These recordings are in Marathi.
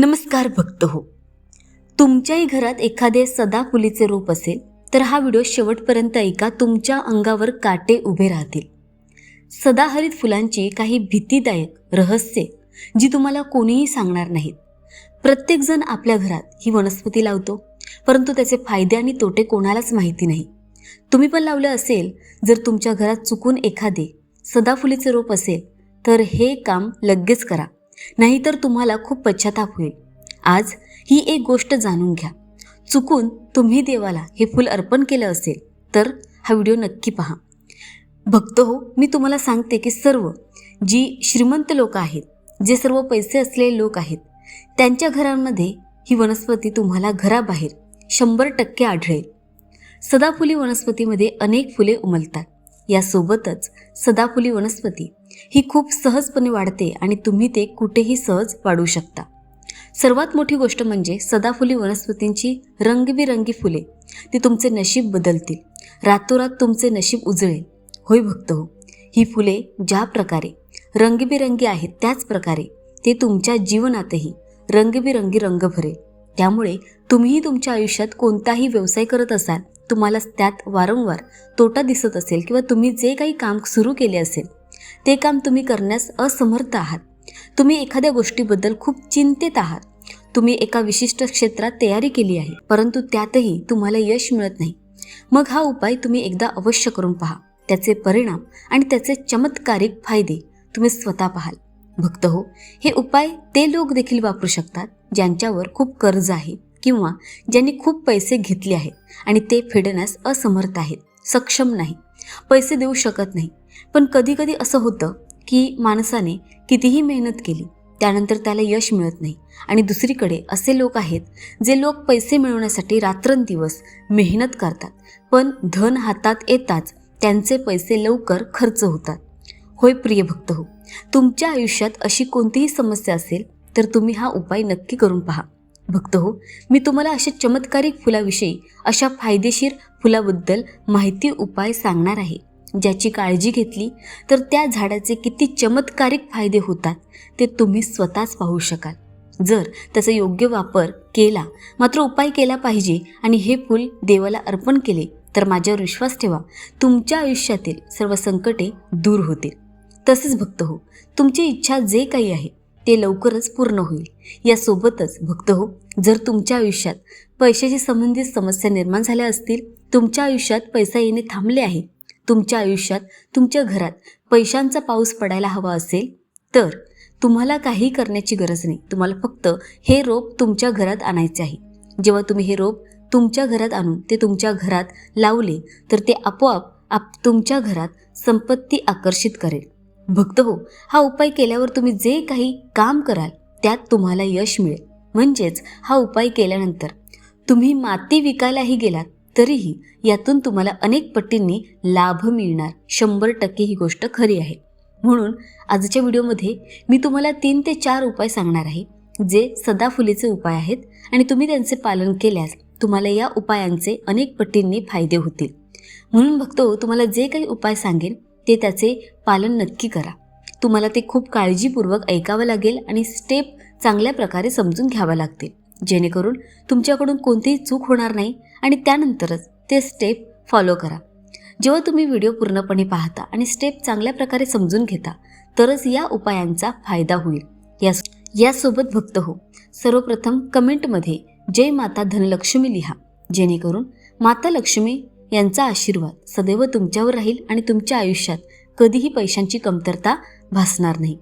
नमस्कार भक्त हो तुमच्याही घरात एखादे सदाफुलीचे रोप असेल तर हा व्हिडिओ शेवटपर्यंत ऐका तुमच्या अंगावर काटे उभे राहतील. सदाहरित फुलांची काही भीतीदायक रहस्ये जी तुम्हाला कोणीही सांगणार नाहीत. प्रत्येकजण आपल्या घरात ही वनस्पती लावतो परंतु त्याचे फायदे आणि तोटे कोणालाच माहिती नाही. तुम्ही पण लावलं असेल जर तुमच्या घरात चुकून एखादे सदाफुलीचे रोप असेल तर हे काम लगेच करा. नाहीतर तुम्हाला खूप पश्चाताप होईल. आज ही एक गोष्ट जाणून घ्या. चुकून तुम्ही देवाला हे फूल अर्पण केलं असेल तर हा व्हिडिओ नक्की पहा. भक्त हो मी तुम्हाला सांगते की सर्व जी श्रीमंत लोक आहेत जे सर्व पैसे असलेले लोक आहेत त्यांच्या घरांमध्ये ही वनस्पती तुम्हाला घराबाहेर शंभर टक्के आढळेल. सदाफुली वनस्पतीमध्ये अनेक फुले उमलतात. यासोबतच सदाफुली वनस्पती ही खूप सहजपणे वाढते आणि तुम्ही ते कुठेही सहज वाढवू शकता. सर्वात मोठी गोष्ट म्हणजे सदाफुली वनस्पतींची रंगबिरंगी फुले. ती तुमचे नशीब बदलतील. रातोरात तुमचे नशीब उजळेल. होय भक्त हो ही फुले ज्या प्रकारे रंगबिरंगी आहेत त्याच प्रकारे ते तुमच्या जीवनातही रंगबिरंगी रंग भरेल. त्यामुळे तुम्हीही तुमच्या आयुष्यात कोणताही व्यवसाय करत असाल तुम्हाला त्यात वारंवार तोटा दिसत असेल किंवा तुम्ही जे काही काम सुरू केले असेल ते काम तुम्ही करण्यास असमर्थ आहात. तुम्ही एखाद्या गोष्टीबद्दल खूप चिंतेत आहात. तुम्ही एका विशिष्ट क्षेत्रात तयारी केली आहे परंतु त्यातही तुम्हाला यश मिळत नाही. मग हा उपाय तुम्ही एकदा अवश्य करून पहा. त्याचे परिणाम आणि त्याचे चमत्कारिक फायदे तुम्ही स्वतः पाहाल. भक्त हो हे उपाय ते लोक देखील वापरू शकतात ज्यांच्यावर खूप कर्ज आहे किंवा ज्यांनी खूप पैसे घेतले आहेत आणि ते फेडण्यास असमर्थ आहेत सक्षम नाही. पैसे देऊ शकत नाही. पण कधीकधी असं होतं की माणसाने कितीही मेहनत केली त्यानंतर त्याला यश मिळत नाही. आणि दुसरीकडे असे लोक आहेत जे लोक पैसे मिळवण्यासाठी रात्रंदिवस मेहनत करतात पण धन हातात येताच त्यांचे पैसे लवकर खर्च होतात. होय प्रिय भक्त हो तुमच्या आयुष्यात अशी कोणतीही समस्या असेल तर तुम्ही हा उपाय नक्की करून पहा. भक्त हो मी तुम्हाला अशा चमत्कारिक फुलाविषयी अशा फायदेशीर फुलाबद्दल माहिती उपाय सांगणार आहे. ज्याची काळजी घेतली तर त्या झाडाचे किती चमत्कारिक फायदे होतात ते तुम्ही स्वतःच पाहू शकाल. जर त्याचा योग्य वापर केला मात्र उपाय केला पाहिजे आणि हे फूल देवाला अर्पण केले तर माझ्यावर विश्वास ठेवा तुमच्या आयुष्यातील सर्व संकटे दूर होतील. तसेच भक्त हो तुमची इच्छा जे काही आहे ते लवकरच पूर्ण होईल. यासोबतच भक्त हो जर तुमच्या आयुष्यात पैशाशी संबंधित समस्या निर्माण झाल्या असतील तुमच्या आयुष्यात पैसा येणे थांबले आहे तुमच्या आयुष्यात तुमच्या घरात पैशांचा पाऊस पडायला हवा असेल तर तुम्हाला काही करण्याची गरज नाही. तुम्हाला फक्त हे रोप तुमच्या घरात आणायचे आहे. जेव्हा तुम्ही हे रोप तुमच्या घरात आणून ते तुमच्या घरात लावले तर ते आपोआप आप तुमच्या घरात संपत्ती आकर्षित करेल. भक्त हो हा उपाय केल्यावर तुम्ही जे काही काम कराल त्यात तुम्हाला यश मिळेल. म्हणजेच हा उपाय केल्यानंतर तुम्ही माती विकायलाही गेलात तरीही यातून तुम्हाला अनेक पटींनी लाभ मिळणार. शंभर टक्के ही गोष्ट खरी आहे. म्हणून आजच्या व्हिडिओमध्ये मी तुम्हाला तीन ते चार उपाय सांगणार आहे जे सदाफुलीचे उपाय आहेत आणि तुम्ही त्यांचे पालन केल्यास तुम्हाला या उपायांचे अनेक पटींनी फायदे होतील. म्हणून बघतो तुम्हाला जे काही उपाय सांगेन ते त्याचे पालन नक्की करा. तुम्हाला ते खूप काळजीपूर्वक ऐकावं लागेल आणि स्टेप चांगल्या प्रकारे समजून घ्याव्या लागतील. जेणेकरून तुमच्याकडून कोणतीही चूक होणार नाही आणि त्यानंतरच ते स्टेप फॉलो करा. जेव्हा तुम्ही व्हिडिओ पूर्णपणे पाहता आणि स्टेप चांगल्या प्रकारे समजून घेता तरच या उपायांचा फायदा होईल. या यासोबत भक्त हो. सर्वप्रथम कमेंटमध्ये जय माता धनलक्ष्मी लिहा. जेणेकरून माता लक्ष्मी यांचा आशीर्वाद सदैव तुमच्यावर राहील आणि तुमच्या आयुष्यात कधीही पैशांची कमतरता भासणार नाही.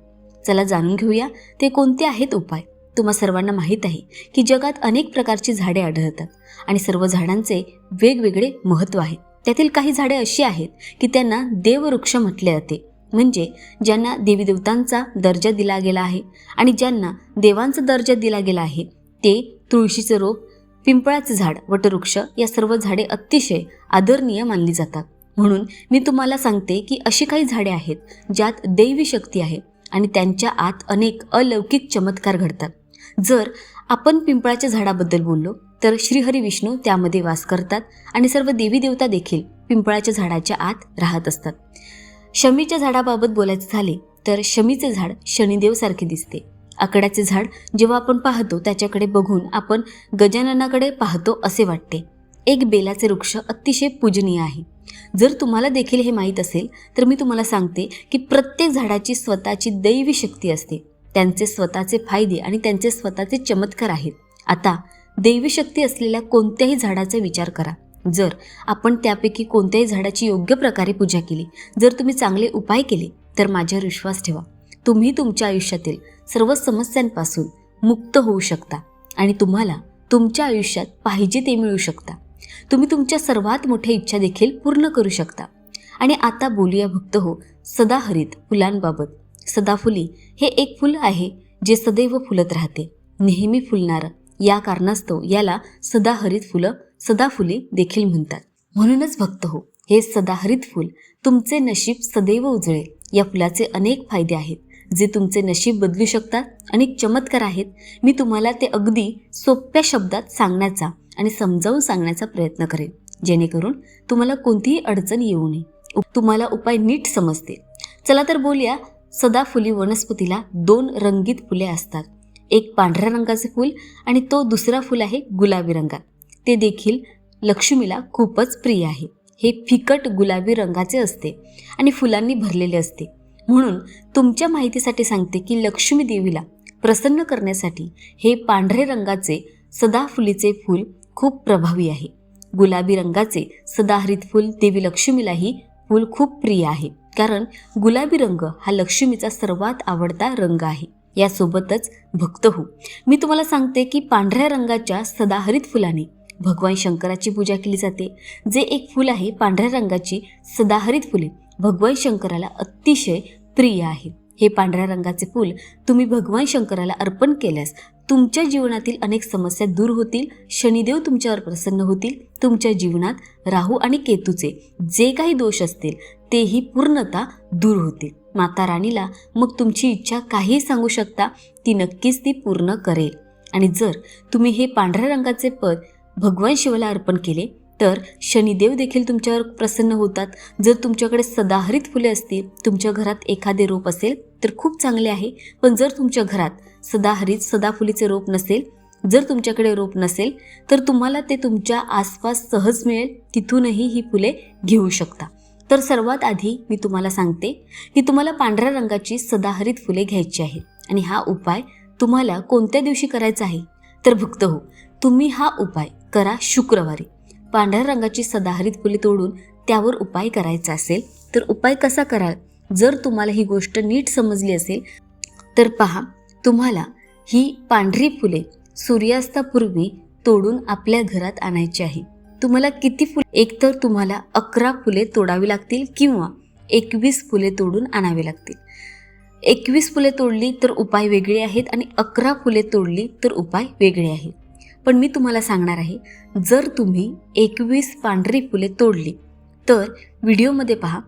चला जाणून घेऊया ते कोणते आहेत उपाय. तुम्हा सर्वांना माहीत आहे की जगात अनेक प्रकारची झाडे आढळतात आणि सर्व झाडांचे वेगवेगळे महत्त्व आहे. त्यातील काही झाडे अशी आहेत की त्यांना देववृक्ष म्हटले जाते. म्हणजे ज्यांना देवी देवतांचा दर्जा दिला गेला आहे आणि ज्यांना देवांचा दर्जा दिला गेला आहे ते तुळशीचे रोप पिंपळाचे झाड वटवृक्ष या सर्व झाडे अतिशय आदरणीय मानली जातात. म्हणून मी तुम्हाला सांगते की अशी काही झाडे आहेत ज्यात दैवी शक्ती आहे आणि त्यांच्या आत अनेक अलौकिक चमत्कार घडतात. जर आपण पिंपळाच्या झाडाबद्दल बोललो तर श्रीहरी विष्णू त्यामध्ये वास करतात आणि सर्व देवी देवता देखील पिंपळाच्या झाडाच्या आत राहत असतात. शमीच्या झाडाबाबत बोलायचे झाले तर शमीचे झाड शनिदेव सारखे दिसते. आकड्याचे झाड जेव्हा आपण पाहतो त्याच्याकडे बघून आपण गजाननाकडे पाहतो असे वाटते. एक बेलाचे वृक्ष अतिशय पूजनीय आहे. जर तुम्हाला देखील हे माहीत असेल तर मी तुम्हाला सांगते की प्रत्येक झाडाची स्वतःची दैवी शक्ती असते. त्यांचे स्वतःचे फायदे आणि त्यांचे स्वतःचे चमत्कार आहेत. आता दैवी शक्ती असलेल्या कोणत्याही झाडाचा विचार करा. जर आपण त्यापैकी कोणत्याही झाडाची योग्य प्रकारे पूजा केली जर तुम्ही चांगले उपाय केले तर माझ्यावर विश्वास ठेवा. तुम्ही तुमच्या आयुष्यातील सर्व समस्यांपासून मुक्त होऊ शकता आणि तुम्हाला तुमच्या आयुष्यात पाहिजे ते मिळू शकता. तुम्ही तुमच्या सर्वात मोठ्या इच्छा देखील पूर्ण करू शकता. आणि आता बोलूया भक्त हो सदाहरित फुलांबाबत. सदाफुली हे एक फुल आहे जे सदैव फुलत राहते. नेहमी फुलणारं या कारणास्तव याला सदाहरित फुलं सदाफुली देखील म्हणतात. म्हणूनच भक्त हो हे सदाहरित फुल तुमचे नशीब सदैव उजळे या फुलाचे अनेक फायदे आहेत. जे तुमचे नशीब बदलू शकतात अनेक चमत्कार आहेत. मी तुम्हाला ते अगदी सोप्या शब्दात सांगण्याचा आणि समजावून सांगण्याचा प्रयत्न करेन. जेणेकरून तुम्हाला कोणतीही अडचण येऊ नये. तुम्हाला उपाय नीट समजते चला तर बोलूया सदाफुली वनस्पतीला दोन रंगीत फुले असतात. एक पांढऱ्या रंगाचे फूल आणि तो दुसरा फूल आहे गुलाबी रंगात ते देखील लक्ष्मीला खूपच प्रिय आहे. हे फिकट गुलाबी रंगाचे असते आणि फुलांनी भरलेले असते. म्हणून तुमच्या माहितीसाठी सांगते की लक्ष्मी देवीला प्रसन्न करण्यासाठी हे पांढरे रंगाचे सदाफुलीचे फूल खूप प्रभावी आहे. गुलाबी रंगाचे सदाहरित फूल देवी लक्ष्मीलाही फूल खूप प्रिय आहे. कारण गुलाबी रंग हा लक्ष्मीचा सर्वात आवडता रंग आहे. यासोबतच भक्त हो मी तुम्हाला सांगते की पांढऱ्या रंगाच्या सदाहरित फुलाने भगवान शंकराची पूजा केली जाते. जे एक फूल आहे पांढऱ्या रंगाची सदाहरित फुले भगवान शंकराला अतिशय प्रिय आहे. हे पांढऱ्या रंगाचे फूल तुम्ही भगवान शंकराला अर्पण केल्यास तुमच्या जीवनातील अनेक समस्या दूर होतील शनिदेव तुमच्यावर प्रसन्न होतील तुमच्या जीवनात राहू आणि केतूचे जे काही दोष असतील तेही पूर्णतः दूर होतील. माता राणीला मग तुमची इच्छा काही सांगू शकता ती नक्कीच ती पूर्ण करेल. आणि जर तुम्ही हे पांढऱ्या रंगाचे पद भगवान शिवाला अर्पण केले तर शनिदेव देखील तुमच्यावर प्रसन्न होतात. जर तुमच्याकडे सदाहरित फुले असतील तुमच्या घरात एखादे रोप असेल तर खूप चांगले आहे. पण जर तुमच्या घरात सदाहरित सदाफुलीचे रोप नसेल जर तुमच्याकडे रोप नसेल तर तुम्हाला ते तुमच्या आसपास सहज मिळेल तिथूनही ही फुले घेऊ शकता. तर सर्वात आधी मी तुम्हाला सांगते की तुम्हाला पांढऱ्या रंगाची सदाहरित फुले घ्यायची आहेत. आणि हा उपाय तुम्हाला कोणत्या दिवशी करायचा आहे? तर भक्त हो तुम्ही हा उपाय करा शुक्रवारी. पांढऱ्या रंगाची सदाहरित फुले तोडून त्यावर उपाय करायचा असेल तर उपाय कसा कराल? जर तुम्हाला ही गोष्ट नीट समजली असेल तर पहा तुम्हाला ही पांढरी फुले सूर्यास्तापूर्वी तोडून आपल्या घरात आणायची आहे. तुम्हाला किती फुले एकतर तुम्हाला अकरा फुले तोडावी लागतील किंवा एकवीस फुले तोडून आणावी लागतील. एकवीस फुले तोडली तर उपाय वेगळे आहेत आणि अकरा फुले तोडली तर उपाय वेगळे आहेत. पण मी तुम्हाला सांगणार आहे जर तुम्ही एकवीस पांढरी फुले तोडली तर व्हिडिओमध्ये पहा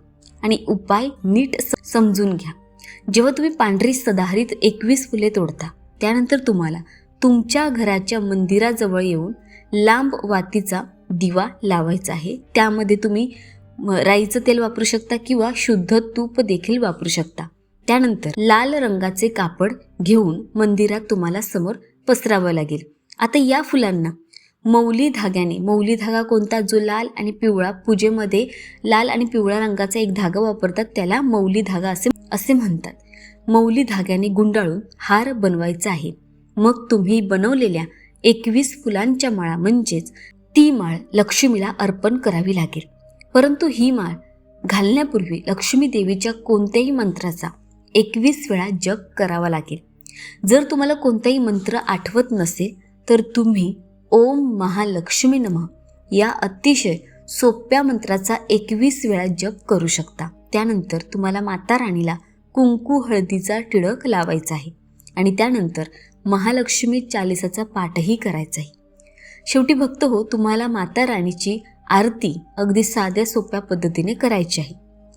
आणि उपाय नीट समजून घ्या. जेव्हा तुम्ही पांढरी सदाहरित एकवीस फुले तोडता त्यानंतर तुम्हाला तुमच्या घराच्या मंदिराजवळ येऊन लांब वातीचा दिवा लावायचा आहे. त्यामध्ये तुम्ही राईचं तेल वापरू शकता किंवा शुद्ध तूप देखील वापरू शकता. त्यानंतर लाल रंगाचे कापड घेऊन मंदिरात तुम्हाला समोर पसरावं लागेल. आता या फुलांना मौली धाग्याने मौली धागा कोणता? जो लाल आणि पिवळा पूजेमध्ये लाल आणि पिवळ्या रंगाचा एक धागा वापरतात त्याला मौली धागा असे असे म्हणतात. मौली धाग्याने गुंडाळून हार बनवायचा आहे. मग तुम्ही बनवलेल्या एकवीस फुलांच्या माळा म्हणजेच ती माळ लक्ष्मीला अर्पण करावी लागेल. परंतु ही माळ घालण्यापूर्वी लक्ष्मी देवीच्या कोणत्याही मंत्राचा एकवीस वेळा जप करावा लागेल. जर तुम्हाला कोणताही मंत्र आठवत नसेल तर तुम्ही ओम महालक्ष्मी नमः या अतिशय सोप्या मंत्राचा एकवीस वेळा जप करू शकता. त्यानंतर तुम्हाला माता राणीला कुंकू हळदीचा टिळक लावायचा आहे आणि त्यानंतर महालक्ष्मी चालिसाचा पाठही करायचा आहे. शेवटी भक्त हो तुम्हाला माता राणीची आरती अगदी साध्या सोप्या पद्धतीने करायची आहे.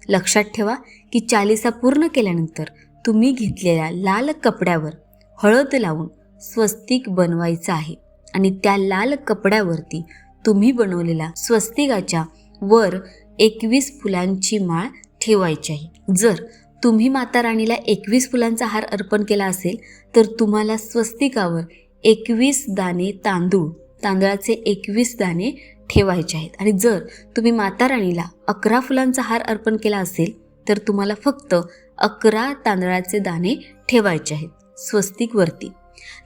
लक्षात ठेवा की चालिसा पूर्ण केल्यानंतर तुम्ही घेतलेल्या लाल कपड्यावर हळद लावून स्वस्तिक बनवायचं आहे आणि त्या लाल कपड्यावरती तुम्ही बनवलेल्या स्वस्तिकाच्या वर एकवीस फुलांची माळ ठेवायची आहे. जर तुम्ही माता राणीला एकवीस फुलांचा हार अर्पण केला असेल तर तुम्हाला स्वस्तिकावर एकवीस दाणे तांदूळ तांदळाचे एकवीस दाणे ठेवायचे आहेत. आणि जर तुम्ही माता राणीला अकरा फुलांचा हार अर्पण केला असेल तर तुम्हाला फक्त अकरा तांदळाचे दाणे ठेवायचे आहेत. स्वस्तिक वरती.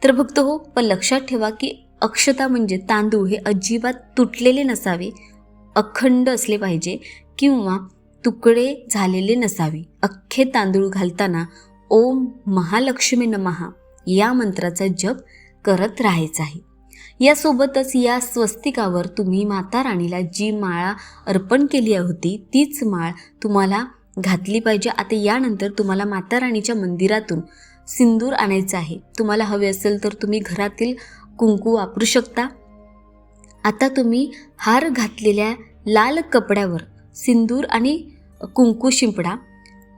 तर फक्त हो पण लक्षात ठेवा की अक्षता म्हणजे तांदूळ हे अजिबात तुटलेले नसावे अखंड असले पाहिजे किंवा तुकडे झालेले नसावे. अख्खे तांदूळ घालताना ओम महालक्ष्मी नमहा या मंत्राचा जप करत राहायचा आहे. यासोबतच या स्वस्तिकावर तुम्ही माता राणीला जी माळा अर्पण केली होती तीच माळ तुम्हाला घातली पाहिजे. आता यानंतर तुम्हाला माता राणीच्या मंदिरातून सिंदूर आणायचं आहे. तुम्हाला हवे असेल तर तुम्ही घरातील कुंकू वापरू शकता. आता तुम्ही हार घातलेल्या लाल कपड्यावर सिंदूर आणि कुंकू शिंपडा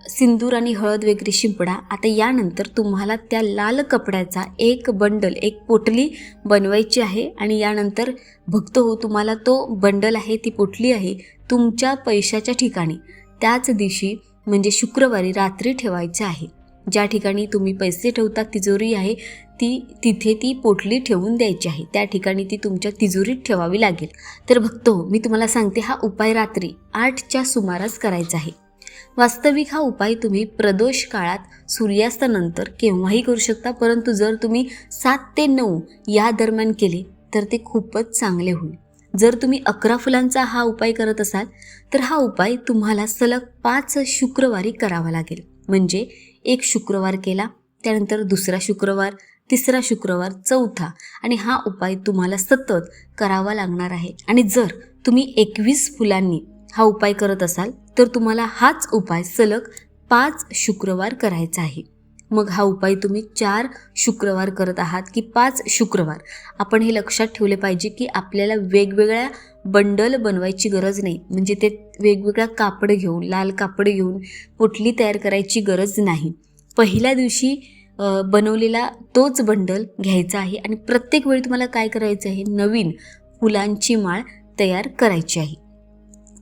सिंदूर आणि हळद वगैरे शिंपडा. आता यानंतर तुम्हाला त्या लाल कपड्याचा एक बंडल एक पोटली बनवायची आहे आणि यानंतर भक्त हो तुम्हाला तो बंडल आहे ती पोटली आहे तुमच्या पैशाच्या ठिकाणी. त्याच दिवशी म्हणजे शुक्रवारी रात्री ठेवायचे आहे. ज्या ठिकाणी तुम्ही पैसे ठेवता तिजोरी आहे ती तिथे ती पोटली ठेवून द्यायची आहे. त्या ठिकाणी ती तुमच्या तिजोरीत ठेवावी लागेल. तर भक्त हो मी तुम्हाला सांगते हा उपाय रात्री आठच्या सुमारास करायचा आहे. वास्तविक हा उपाय तुम्ही प्रदोष काळात सूर्यास्तानंतर केव्हाही करू शकता परंतु जर तुम्ही सात ते नऊ या दरम्यान केले तर ते खूपच चांगले होईल. जर तुम्ही अकरा फुलांचा हा उपाय करत असाल तर हा उपाय तुम्हाला सलग पाच शुक्रवारी करावा लागेल. म्हणजे एक शुक्रवार केला त्यानंतर दुसरा शुक्रवार तिसरा शुक्रवार चौथा आणि हा उपाय तुम्हाला सतत करावा लागणार आहे. आणि जर तुम्ही एकवीस फुलांनी हा उपाय करत असाल तर तुम्हाला हाच उपाय सलग पाच शुक्रवार करायचा आहे. मग हा उपाय तुम्ही चार शुक्रवार करत आहात की पाच शुक्रवार? आपण हे लक्षात ठेवले पाहिजे की आपल्याला वेगवेगळ्या बंडल बनवायची गरज नाही. म्हणजे ते वेगवेगळ्या कापड घेऊन लाल कापड घेऊन पोटली तयार करायची गरज नाही. पहिल्या दिवशी बनवलेला तोच बंडल घ्यायचा आहे आणि प्रत्येक वेळी तुम्हाला काय करायचं आहे? नवीन फुलांची माळ तयार करायची आहे.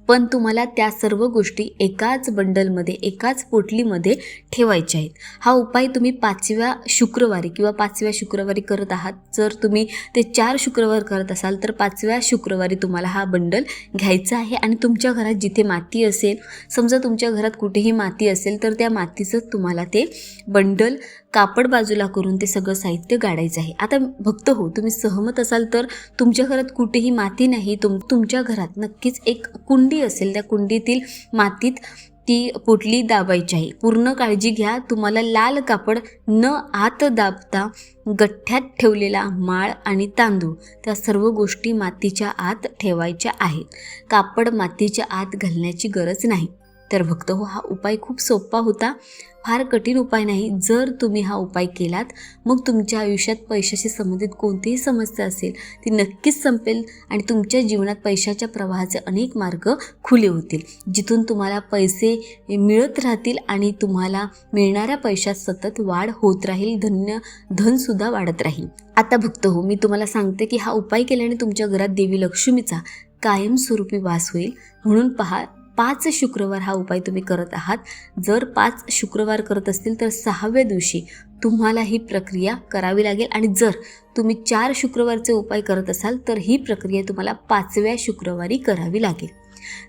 पण तुम्हाला त्या सर्व गोष्टी एकाच बंडलमध्ये एकाच पोटलीमध्ये ठेवायच्या आहेत. हा उपाय तुम्ही पाचव्या शुक्रवारी किंवा पाचव्या शुक्रवारी करत आहात. जर तुम्ही ते चार शुक्रवार करत असाल तर पाचव्या शुक्रवारी तुम्हाला हा बंडल घ्यायचा आहे आणि तुमच्या घरात जिथे माती असेल समजा तुमच्या घरात कुठेही माती असेल तर त्या मातीचं तुम्हाला ते बंडल कापड बाजूला करून ते सगळं साहित्य गाडायचं आहे. आता भक्त हो तुम्ही सहमत असाल तर तुमच्या घरात कुठेही माती नाही तुम तुमच्या घरात नक्कीच एक कुंडी असेल त्या कुंडीतील मातीत ती पोटली दाबायची. आहे पूर्ण काळजी घ्या. तुम्हाला लाल कापड न आत दाबता गठ्ठ्यात ठेवलेला माळ आणि तांदूळ त्या सर्व गोष्टी मातीच्या आत ठेवायच्या आहेत. कापड मातीच्या आत घालण्याची गरज नाही. तर भक्त हो हा उपाय खूप सोपा होता. फार कठीण उपाय नाही. जर तुम्ही हा उपाय केलात मग तुमच्या आयुष्यात पैशाशी संबंधित कोणतीही समस्या असेल ती नक्कीच संपेल आणि तुमच्या जीवनात पैशाच्या प्रवाहाचे अनेक मार्ग खुले होतील. जिथून तुम्हाला पैसे मिळत राहतील आणि तुम्हाला मिळणाऱ्या पैशात सतत वाढ होत राहील धन्य धनसुद्धा वाढत राहील. आता भक्त हो मी तुम्हाला सांगते की हा उपाय केल्याने तुमच्या घरात देवी लक्ष्मीचा कायमस्वरूपी वास होईल. म्हणून पहा पाच शुक्रवार हा उपाय तुम्ही करत आहात. जर पाच शुक्रवार करत असतील तर सहाव्या दिवशी तुम्हाला ही प्रक्रिया करावी लागेल. आणि जर तुम्ही चार शुक्रवारचे उपाय करत असाल तर ही प्रक्रिया तुम्हाला पाचव्या शुक्रवारी करावी लागेल.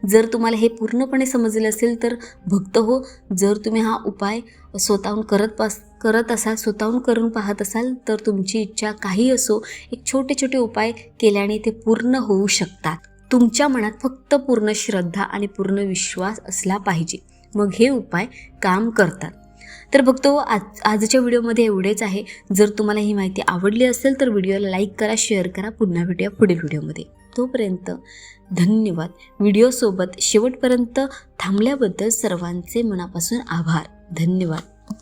जर तुम्हाला हे पूर्णपणे समजले असेल तर भक्त हो जर तुम्ही हा उपाय स्वतःहून करत पास करत असाल स्वतःहून करून पाहत असाल तर तुमची इच्छा काही असो एक छोटे छोटे उपाय केल्याने ते पूर्ण होऊ शकतात. तुमच्या मनात फक्त पूर्ण श्रद्धा आणि पूर्ण विश्वास असला पाहिजे. मग हे उपाय काम करतात. तर बघतो आज आजच्या व्हिडिओमध्ये एवढेच आहे. जर तुम्हाला ही माहिती आवडली असेल तर व्हिडिओला लाईक करा शेअर करा. पुन्हा भेटूया पुढील व्हिडिओमध्ये. तोपर्यंत धन्यवाद. व्हिडिओसोबत शेवटपर्यंत थांबल्याबद्दल सर्वांचे मनापासून आभार. धन्यवाद.